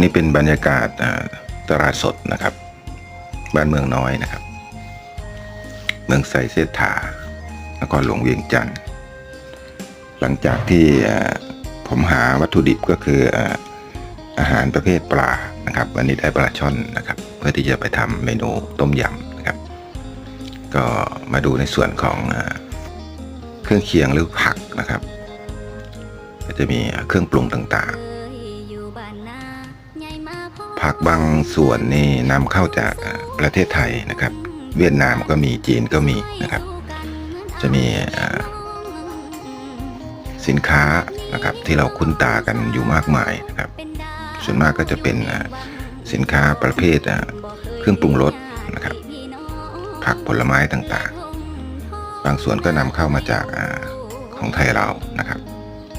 นี่เป็นบรรยากาศตลาดสดนะครับ บ้านเมืองน้อยนะครับ เมืองไซเซถานครหลวงเวียงจันทร์หลังจากที่ผมหาวัตถุดิบก็คืออาหารประเภทปลานะครับวันนี้ได้ปลาช่อนนะครับ เพื่อที่จะไปทำเมนูต้มยำนะครับ ก็มาดูในส่วนของเครื่องเคียงหรือผักนะครับ ก็จะมีเครื่องปรุงต่างๆ ผักบางส่วนนี่นำเข้าจากประเทศไทยนะครับ เวียดนามก็มีจีนก็มีนะครับ จะมีสินค้านะครับที่เราคุ้นตากันอยู่มากมายนะครับส่วนมากก็จะเป็นสินค้าประเภทเครื่องปรุงรสนะครับ ผักผลไม้ต่างๆ บางส่วนก็นำเข้ามาจากของไทยเรานะครับ